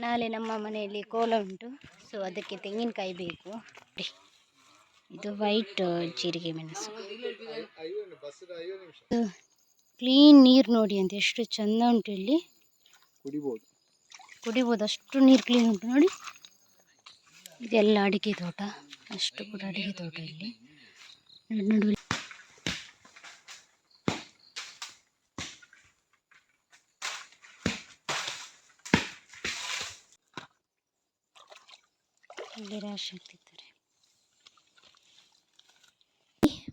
ನಾಳೆ ನಮ್ಮ ಮನೆಯಲ್ಲಿ ಕೋಲ ಉಂಟು. ಸೊ ಅದಕ್ಕೆ ತೆಂಗಿನಕಾಯಿ ಬೇಕು. ಇದು ವೈಟ್ ಜೀರಿಗೆ ಮೆಣಸು. ಕ್ಲೀನ್ ನೀರು ನೋಡಿ ಅಂತ ಎಷ್ಟು ಚಂದ ಉಂಟು ಇಲ್ಲಿ. ಕುಡಿಬೋದು. ಕುಡಿಬೋದು. ಅಷ್ಟು ನೀರು ಕ್ಲೀನ್ ಉಂಟು ನೋಡಿ. ಇದೆಲ್ಲ ಅಡಿಕೆ ತೋಟ. ಅಷ್ಟು ಕೂಡ ಅಡಿಕೆ ತೋಟ ಇಲ್ಲಿ. ನಡುವೆ ಇಲ್ಲಿ ಆಗ್ತಿದ್ದಾರೆ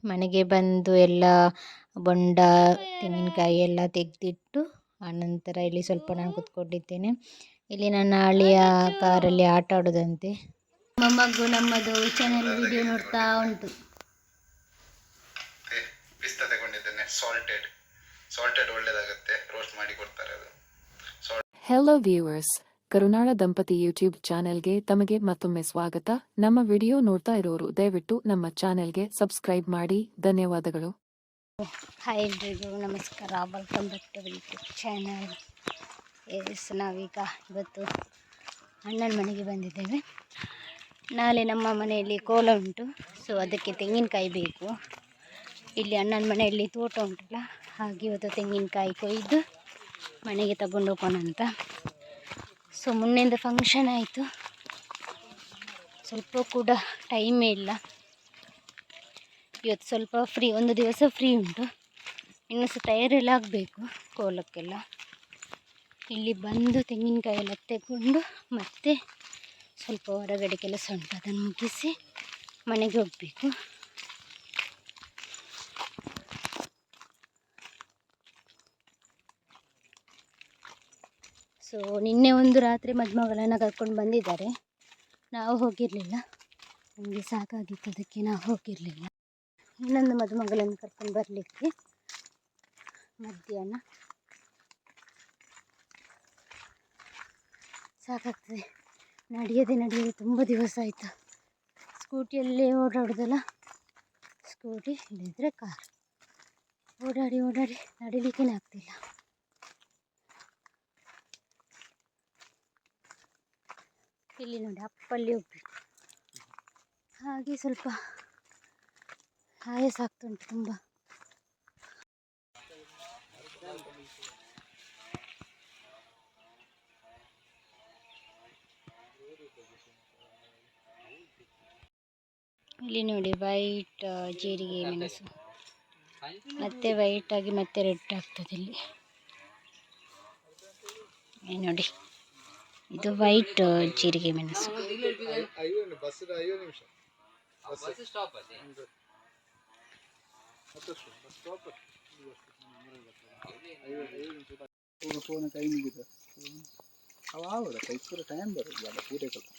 ಮನೆಗೆ ಬಂದು ಎಲ್ಲ ಬೊಂಡ ತೆಂಗಿನಕಾಯಿ ಎಲ್ಲ ತೆಗೆದಿಟ್ಟು ಆನಂತರ ಇಲ್ಲಿ ಸ್ವಲ್ಪ ನಾನು ಕುತ್ಕೊಂಡಿದ್ದೇನೆ. ಇಲ್ಲಿ ನನ್ನ ಅಳಿಯ ಕಾರಲ್ಲಿ ಆಟ ಆಡೋದಂತೆ. ಮೊಮ್ಮಗು ನಮ್ಮದು ಚಾನೆಲ್ ವಿಡಿಯೋ ನೋಡ್ತಾ ಉಂಟು. ಪಿಸ್ತಾ ತಗೊಂಡಿದ್ದೇನೆ. ಸಾಲ್ಟೆಡ್ ಸಾಲ್ಟೆಡ್ ಒಳ್ಳೇದಾಗುತ್ತೆ. ರೋಸ್ಟ್ ಮಾಡಿ ಕೊಡ್ತಾರೆ ಅದು. ಹೆಲೋ ವ್ಯೂವರ್ಸ್ ಕರುನಾಳ ದಂಪತಿ ಯೂಟ್ಯೂಬ್ ಚಾನೆಲ್ಗೆ ತಮಗೆ ಮತ್ತೊಮ್ಮೆ ಸ್ವಾಗತ. ನಮ್ಮ ವಿಡಿಯೋ ನೋಡ್ತಾ ಇರೋರು ದಯವಿಟ್ಟು ನಮ್ಮ ಚಾನೆಲ್ಗೆ ಸಬ್ಸ್ಕ್ರೈಬ್ ಮಾಡಿ. ಧನ್ಯವಾದಗಳು. ಹಾಯ್ ಎಲ್ರಿಗೂ ನಮಸ್ಕಾರ. Welcome back to YouTube channel S ನಾವೀಗ ಇವತ್ತು ಅಣ್ಣನ ಮನೆಗೆ ಬಂದಿದ್ದೇವೆ. ನಾಳೆ ನಮ್ಮ ಮನೆಯಲ್ಲಿ ಕೋಲ ಉಂಟು. ಸೊ ಅದಕ್ಕೆ ತೆಂಗಿನಕಾಯಿ ಬೇಕು. ಇಲ್ಲಿ ಅಣ್ಣನ ಮನೆಯಲ್ಲಿ ತೋಟ ಉಂಟಲ್ಲ, ಹಾಗೆ ಇವತ್ತು ತೆಂಗಿನಕಾಯಿ ಕೊಯ್ದು ಮನೆಗೆ ತಗೊಂಡು ಹೋಗೋಣ ಅಂತ ಸೊ ಮೊನ್ನೆಯಿಂದ ಫಂಕ್ಷನ್ ಆಯಿತು. ಸ್ವಲ್ಪ ಕೂಡ ಟೈಮೇ ಇಲ್ಲ. ಇವತ್ತು ಸ್ವಲ್ಪ ಫ್ರೀ ಒಂದು ದಿವಸ ಫ್ರೀ ಉಂಟು. ಇನ್ನು ಸಹ ತಯಾರೆಲ್ಲ ಆಗಬೇಕು ಕೋಲಕ್ಕೆಲ್ಲ. ಇಲ್ಲಿ ಬಂದು ತೆಂಗಿನಕಾಯಿ ಎಲ್ಲ ತೆಗೊಂಡು ಮತ್ತೆ ಸ್ವಲ್ಪ ಹೊರಗಡೆ ಕೆಲಸ ಉಂಟು ಅದನ್ನು ಮುಗಿಸಿ ಮನೆಗೆ ಹೋಗಬೇಕು. ಸೊ ನಿನ್ನೆ ಒಂದು ರಾತ್ರಿ ಮದುಮಗಳನ್ನು ಕರ್ಕೊಂಡು ಬಂದಿದ್ದಾರೆ. ನಾವು ಹೋಗಿರಲಿಲ್ಲ. ನಮಗೆ ಸಾಕಾಗಿತ್ತು, ಅದಕ್ಕೆ ನಾವು ಹೋಗಿರಲಿಲ್ಲ. ಇನ್ನೊಂದು ಮದುಮಗಳನ್ನು ಕರ್ಕೊಂಡು ಬರಲಿಕ್ಕೆ ಮಧ್ಯಾಹ್ನ. ಸಾಕಾಗ್ತದೆ. ನಡೆಯದೆ ನಡೆಯದೆ ತುಂಬ ದಿವಸ ಆಯಿತು. ಸ್ಕೂಟಿಯಲ್ಲೇ ಓಡಾಡೋದಲ್ಲ? ಸ್ಕೂಟಿ ಇಲ್ಲದಿದ್ದರೆ ಕಾರ್. ಓಡಾಡಿ ಓಡಾಡಿ ನಡಿಲಿಕ್ಕೇ ಆಗ್ತಿಲ್ಲ. ಇಲ್ಲಿ ನೋಡಿ, ಅಪ್ಪಲ್ಲಿ ಹೋಗ್ಬೇಕು ಹಾಗೆ ಸ್ವಲ್ಪ ಆಯಾಸ ಆಗ್ತುಂಟು ತುಂಬ. ಇಲ್ಲಿ ನೋಡಿ ವೈಟ್ ಜೀರಿಗೆ ಮೆಣಸು. ಮತ್ತೆ ವೈಟ್ ಆಗಿ ಮತ್ತೆ ರೆಡ್ ಆಗ್ತದೆ ಇಲ್ಲಿ. ಇಲ್ಲಿ ನೋಡಿ. ಇದು ವೈಟ್ ಜೀರಿಗೆ ಮೆಣಸು.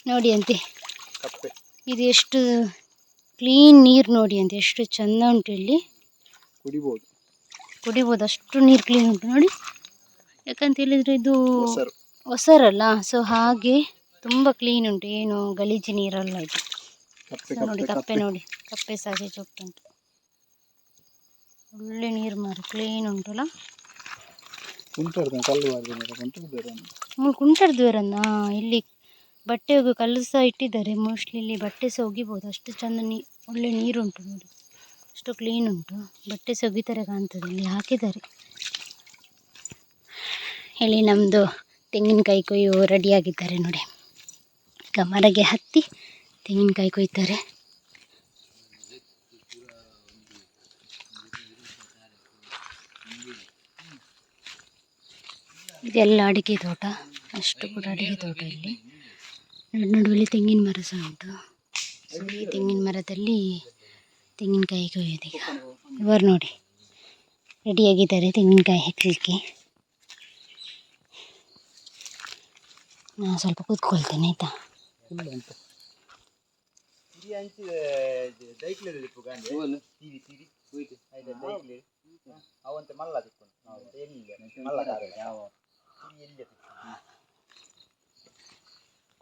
ನೋಡಿ ಅಂತೆ ಇದು ಎಷ್ಟು ಕ್ಲೀನ್ ನೀರು ನೋಡಿ ಅಂತೆ ಎಷ್ಟು ಚಂದ ಉಂಟು ಇಲ್ಲಿ. ಕುಡಿಬೋದು. ಕುಡಿಬೋದು ಅಷ್ಟು ನೀರು ಕ್ಲೀನ್ ಉಂಟು ನೋಡಿ. ಯಾಕಂತ ಹೇಳಿದರೆ ಇದು ಹೊಸರಲ್ಲ ಸೊ ಹಾಗೆ ತುಂಬ ಕ್ಲೀನ್ ಉಂಟು. ಏನು ಗಲೀಜು ನೀರಲ್ಲ ಇದು. ನೋಡಿ ಕಪ್ಪೆ ನೋಡಿ ಕಪ್ಪೆ. ಕಪ್ಪೆ ಸಹ ಉಂಟು ಒಳ್ಳೆ ನೀರು ಮಾರು ಕ್ಲೀನ್ ಉಂಟಲ್ಲ? ಕುಂಟರ್ದುವರನ್ನ ಇಲ್ಲಿ ಬಟ್ಟೆ ಹೋಗಿ ಕಲ್ಲು ಸಹ ಇಟ್ಟಿದ್ದಾರೆ. ಮೋಸ್ಟ್ಲಿ ಇಲ್ಲಿ ಬಟ್ಟೆ ಸಹ ಒಗಿಬೋದು. ಅಷ್ಟು ಚಂದ ನೀ ಒಳ್ಳೆ ನೀರುಂಟು ನೋಡಿ. ಅಷ್ಟು ಕ್ಲೀನ್ ಉಂಟು. ಬಟ್ಟೆ ಸಹ ಒಗಿತಾರೆ ಕಾಣ್ತದೆ. ಇಲ್ಲಿ ಹಾಕಿದ್ದಾರೆ. ಇಲ್ಲಿ ನಮ್ಮದು ತೆಂಗಿನಕಾಯಿ ಕೊಯ್ಯು ರೆಡಿಯಾಗಿದ್ದಾರೆ ನೋಡಿ. ಈಗ ಮರಗೆ ಹತ್ತಿ ತೆಂಗಿನಕಾಯಿ ಕೊಯ್ತಾರೆ. ಇದೆಲ್ಲ ಅಡಿಕೆ ತೋಟ. ಅಷ್ಟು ಕೂಡ ಅಡಿಕೆ ತೋಟ ಇಲ್ಲಿ. ನಡು, ನಡುವಲ್ಲಿ ತೆಂಗಿನ ಮರ ಸಹ ಉಂಟು. ಈ ತೆಂಗಿನ ಮರದಲ್ಲಿ ತೆಂಗಿನಕಾಯಿ ಕೊಯ್ಯೋದೀಗ ಇವರು ನೋಡಿ, ರೆಡಿಯಾಗಿದ್ದಾರೆ ತೆಂಗಿನಕಾಯಿ ಹೆಕ್ಕಲಿಕ್ಕೆ ನಾನು ಸ್ವಲ್ಪ ಕೂತ್ಕೊಳ್ತೇನೆ ಆಯಿತಾ? ಫುಲ್ ಉಂಟು ಅವಂತೆ ಮಲ್ಲ ತಿಕ್ಕೊಂಡು ಎಲ್ಲಿ ಮಲ್ಲ ಯಾವ ಎಲ್ಲಿ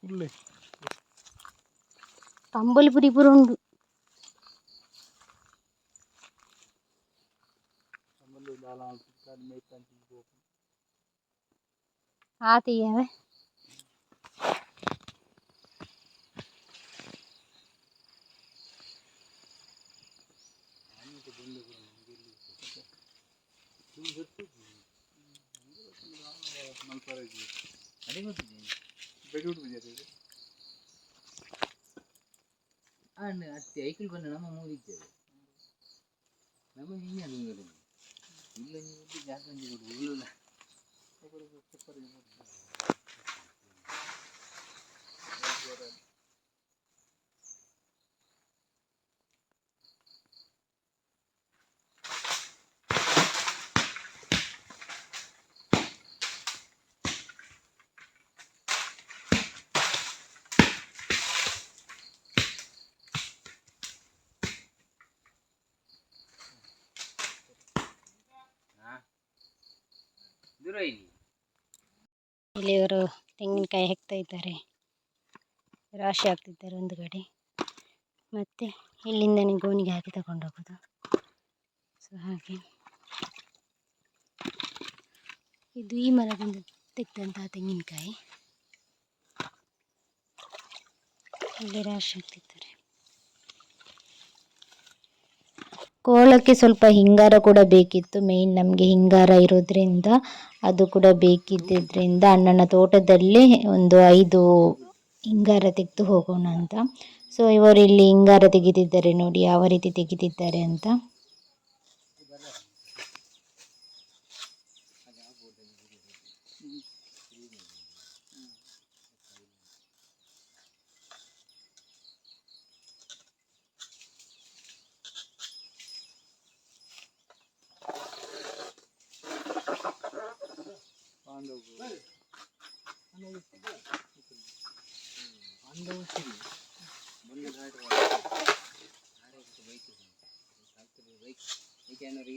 ಕುಳ್ಳೆ ಕಂಬಳಿ ಪುಡಿ ಪೂರ ಉಂಟು ಆತೀಯವೆ ಅತ್ತೆ ಐಕಲ್ ಬಂದ ನಮ್ಮ ಮೂಗಿದ್ದೇವೆ ನಮ್ಮ ಹಿಂಗೆ ಅನುಭವ ಇಲ್ಲ ನೀವು ಜಾಸ್ತಿ ಕೊಡುವುದು ಇಲ್ಲ ಇಲ್ಲಿ ಇವರು ತೆಂಗಿನಕಾಯಿ ಹೆಕ್ತಾ ಇದ್ದಾರೆ. ರಾಶಿ ಹಾಕ್ತಿದ್ದಾರೆ ಒಂದು ಕಡೆ. ಮತ್ತು ಇಲ್ಲಿಂದನೇ ಗೋಣಿಗೆ ಹಾಕಿ ತಗೊಂಡು ಹೋಗೋದು. ಸೊ ಹಾಗೆ. ಇದು ಈ ಮರದಿಂದ ತೆಗೆದಂತಹ ತೆಂಗಿನಕಾಯಿ. ಇಲ್ಲಿ ರಾಶಿ ಹಾಕ್ತಿದ್ದಾರೆ. ಕೋಲಕ್ಕೆ ಸ್ವಲ್ಪ ಹಿಂಗಾರ ಕೂಡ ಬೇಕಿತ್ತು. ಮೇಯ್ನ್ ನಮಗೆ ಹಿಂಗಾರ ಇರೋದ್ರಿಂದ ಅದು ಕೂಡ ಬೇಕಿದ್ದರಿಂದ ಅಣ್ಣನ ತೋಟದಲ್ಲಿ ಒಂದು ಐದು ಹಿಂಗಾರ ತೆಗೆದು ಹೋಗೋಣ ಅಂತ. ಸೊ ಇವರು ಇಲ್ಲಿ ಹಿಂಗಾರ ತೆಗೆದಿದ್ದಾರೆ ನೋಡಿ, ಯಾವ ರೀತಿ ತೆಗೆದಿದ್ದಾರೆ ಅಂತ.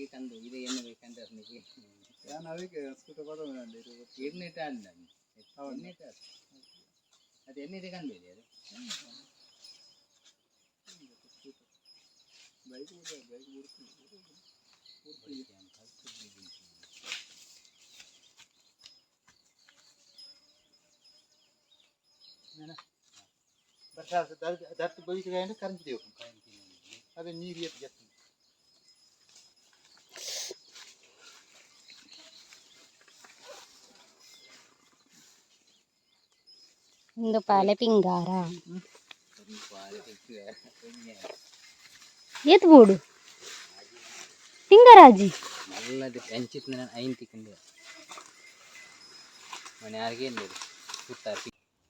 ಬೇಕಂದು ಇದು ಎಣ್ಣೆ ಬೇಕಂದ್ರೆ ಅದಕ್ಕೆ ನಾನು ಅದಕ್ಕೆ ಸ್ಕೂಟರ್ ಬರೋದಂడి ಇದು ಎಣ್ಣೆ ಇಟ್ಟಾಂಡ ಎಣ್ಣೆ ಇಟ್ಟ ಅದು ಎಣ್ಣೆ ತಗೊಂಡಿದೆ ಅದು ಬೈಕ್ ಬೈಕ್ ಬರ್ತದೆ ಬರ್ತಾ ದರ್ತು ಬೈಕ್ ಕರೆಂಟ್ ದೇವು ಅದು ನೀರು ಎದ್ದು ಒಂದು ಪಾಲೆ ಪಿಂಗಾರ. ಏತ್ ಬೋಡು ಪಿಂಗಾರಾಜಿ.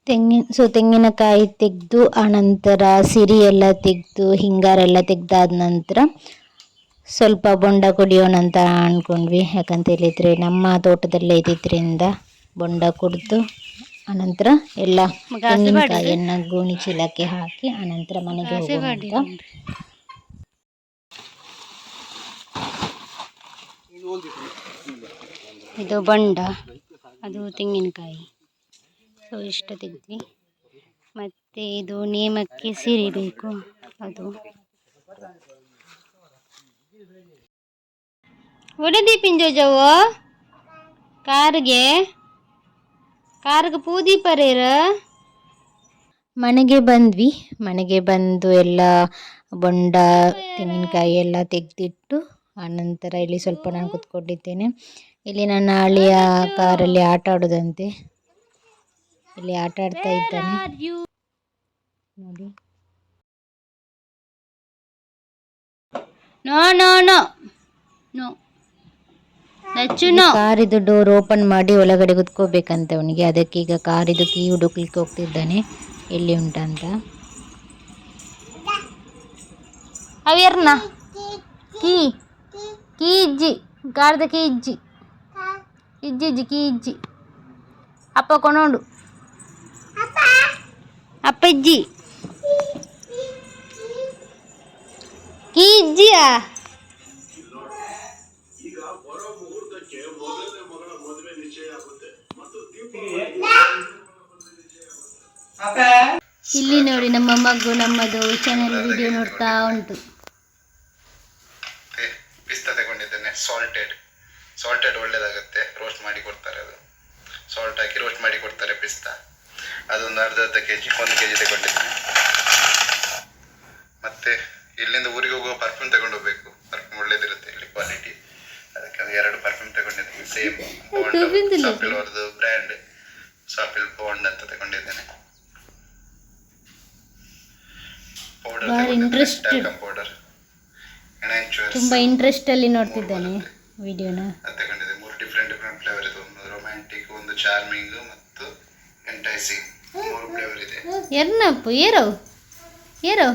ತೆಂಗಿನ ಸೊ ತೆಂಗಿನಕಾಯಿ ತೆಗೆದು ಆನಂತರ ಸಿರಿ ಎಲ್ಲ ತೆಗೆದು ಹಿಂಗಾರೆಲ್ಲ ತೆಗ್ದಾದ ನಂತರ ಸ್ವಲ್ಪ ಬೊಂಡ ಕುಡಿಯೋಣ ಅಂತ ಅಂದ್ಕೊಂಡ್ವಿ ಯಾಕಂತ ಹೇಳಿದರೆ ನಮ್ಮ ತೋಟದಲ್ಲೇ ಇದ್ದಿದ್ರಿಂದ ಬೊಂಡ ಕುಡಿದು ಆನಂತರ ಎಲ್ಲ ತೆಂಗಿನಕಾಯಿಯನ್ನು ಗೋಣಿ ಚೀಲಕ್ಕೆ ಹಾಕಿ ಆನಂತರ ಮನೆಗೆ ಹೋಗೋಣ ಇದು ಬಂಡ ಅದು ತೆಂಗಿನಕಾಯಿ. ಸೊ ಇಷ್ಟು ತೆಗೆದ್ವಿ. ಮತ್ತೆ ಇದು ನೇಮಕ್ಕೆ ಸೀರೆ ಬೇಕು ಅದು. ಒಡೆದಿ ಪಿಂಜೋಜವು? ಕಾರ್ಗೆ? ಕಾರ್ಗೆ ಪೂದಿ ಪರೇರ? ಮನೆಗೆ ಬಂದ್ವಿ. ಮನೆಗೆ ಬಂದು ಎಲ್ಲ ಬೊಂಡ ತೆಂಗಿನಕಾಯಿ ಎಲ್ಲ ತೆಗೆದಿಟ್ಟು ಆನಂತರ ಇಲ್ಲಿ ಸ್ವಲ್ಪ ನಾನು ಕುತ್ಕೊಂಡಿದ್ದೇನೆ. ಇಲ್ಲಿ ನನ್ನ ಅಳಿಯ ಕಾರಲ್ಲಿ ಆಟ ಆಡೋದಂತೆ. ಇಲ್ಲಿ ಆಟ ಆಡ್ತಾ ಇದ್ದಾನೆ. ನೋಡಿ. No no no. ನೋ. ಕಾರಿದು ಡೋರ್ ಓಪನ್ ಮಾಡಿ ಒಳಗಡೆ ಕುತ್ಕೋಬೇಕಂತೆ ಅವನಿಗೆ. ಅದಕ್ಕೆ ಈಗ ಕಾರಿದು ಕೀ ಹುಡುಕ್ಲಿಕ್ಕೆ ಹೋಗ್ತಿದ್ದಾನೆ. ಎಲ್ಲಿ ಉಂಟಂತ? ಅವ್ಯರ್ನ ಕೀ. ಕೀ ಇಜ್ಜಿ. ಕಾರದ ಕೀ ಇಜ್ಜಿ. ಇಜ್ಜಿ ಇಜ್ಜಿ ಕೀ ಇಜ್ಜಿ. ಅಪ್ಪ ಕೊನೋಡು ಅಪ್ಪಜ್ಜಿ ಇಜ್ಜಿ. ಕೀ ಇಜ್ಜಿಯಾ? ಇಲ್ಲಿ ನೋಡಿ ನಮ್ಮ ಮಗು ನಮ್ಮದು ಚಾನೆಲ್ ವಿಡಿಯೋ ನೋಡ್ತಾ ಉಂಟು. ಮತ್ತೆ ಪಿಸ್ತಾ ತಗೊಂಡಿದ್ದೇನೆ. ಸಾಲ್ಟೆಡ್ ಸಾಲ್ಟೆಡ್ ಒಳ್ಳೇದಾಗುತ್ತೆ. ರೋಸ್ಟ್ ಮಾಡಿ ಕೊಡ್ತಾರೆ ಅದು. ಸಾಲ್ಟ್ ಹಾಕಿ ರೋಸ್ಟ್ ಮಾಡಿ ಕೊಡ್ತಾರೆ ಪಿಸ್ತಾ ಅದೊಂದು ಅರ್ಧ ಅರ್ಧ ಕೆ ಜಿ ಒಂದು ಕೆ ಜಿ ತಗೊಂಡಿದ್ದೇನೆ. ಮತ್ತೆ ಇಲ್ಲಿಂದ ಊರಿಗೆ ಹೋಗುವ ಪರ್ಫ್ಯೂಮ್ ತಗೊಂಡು ಹೋಗ್ಬೇಕು. ಪರ್ಫ್ಯೂಮ್ ಒಳ್ಳೇದಿರುತ್ತೆ ಇಲ್ಲಿ ಕ್ವಾಲಿಟಿ ಅದಕ್ಕೆ ಅದು ಎರಡು ಪರ್ಫ್ಯೂಮ್ ಸೇಮ್ ಅವ್ರದ್ದು ಬ್ರ್ಯಾಂಡ್ ಸಾಪಿಲ್ ಬಾಂಡ್ ಅಂತ ತಗೊಂಡಿದ್ದೇನೆ. ಪೌಡರ್ ತುಂಬ ಇಂಟ್ರೆಸ್ಟಲ್ಲಿ ನೋಡ್ತಿದ್ದಾನೆ ವಿಡಿಯೋನ. ಅದು ಮೂರು ಡಿಫ್ರೆಂಟ್ ಡಿಫ್ರೆಂಟ್ ಫ್ಲೇವರ್ ಇದೆ ಒಂದು ರೊಮ್ಯಾಂಟಿಕ್ ಒಂದು ಚಾರ್ಮಿಂಗ್ ಮತ್ತು ಎಂಟೈಸಿಂಗ್ ಮೂರು ಫ್ಲೇವರ್ ಇದೆ. ಎರ್ನಪ್ಪು ಏರೋ? ಏರೋ?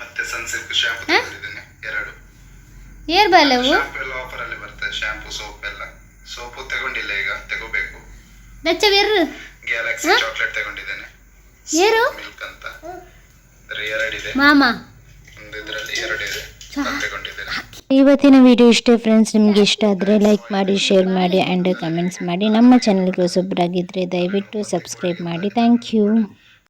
ಮತ್ತೆ ಸನ್ಸಿಲ್ಕ್ ಶಾಂಪೂ ತಗೊಂಡಿದ್ದೇನೆ. ಎರಡು. ಏರ್ ಬಾಲವು? ಶಾಂಪೂ ಎಲ್ಲ ಆಫರ್ ಅಲ್ಲಿ ಬರ್ತದೆ. ಶಾಂಪೂ ಸೋಪ್ ಎಲ್ಲ. ಸೋಪು ತಗೊಂಡಿಲ್ಲ ಈಗ ತಗೋಬೇಕು. ಬೆಚ್ಚವೇರು ಗ್ಯಾಲಕ್ಸಿ ಚಾಕ್ಲೇಟ್ ತಗೊಂಡಿದ್ದೇನೆ. ಏರು ಮಿಲ್ಕ್ ಅಂತ. ರಿಯರ್ ಇದೆ. ಮಾಮ. ಒಂದು ಇದರಲ್ಲಿ ಎರಡು ಇದೆ. ತಗೊಂಡಿದ್ದೇನೆ. ಇವತ್ತಿನ ವಿಡಿಯೋ ಇಷ್ಟೇ ಫ್ರೆಂಡ್ಸ್ ನಿಮಗೆ ಇಷ್ಟ ಆದರೆ ಲೈಕ್ ಮಾಡಿ ಶೇರ್ ಮಾಡಿ ಆ್ಯಂಡ್ ಕಮೆಂಟ್ಸ್ ಮಾಡಿ ನಮ್ಮ ಚಾನಲ್ಗೆ ಹೊಸಬ್ರಾಗಿದ್ದರೆ ದಯವಿಟ್ಟು ಸಬ್ಸ್ಕ್ರೈಬ್ ಮಾಡಿ. Thank you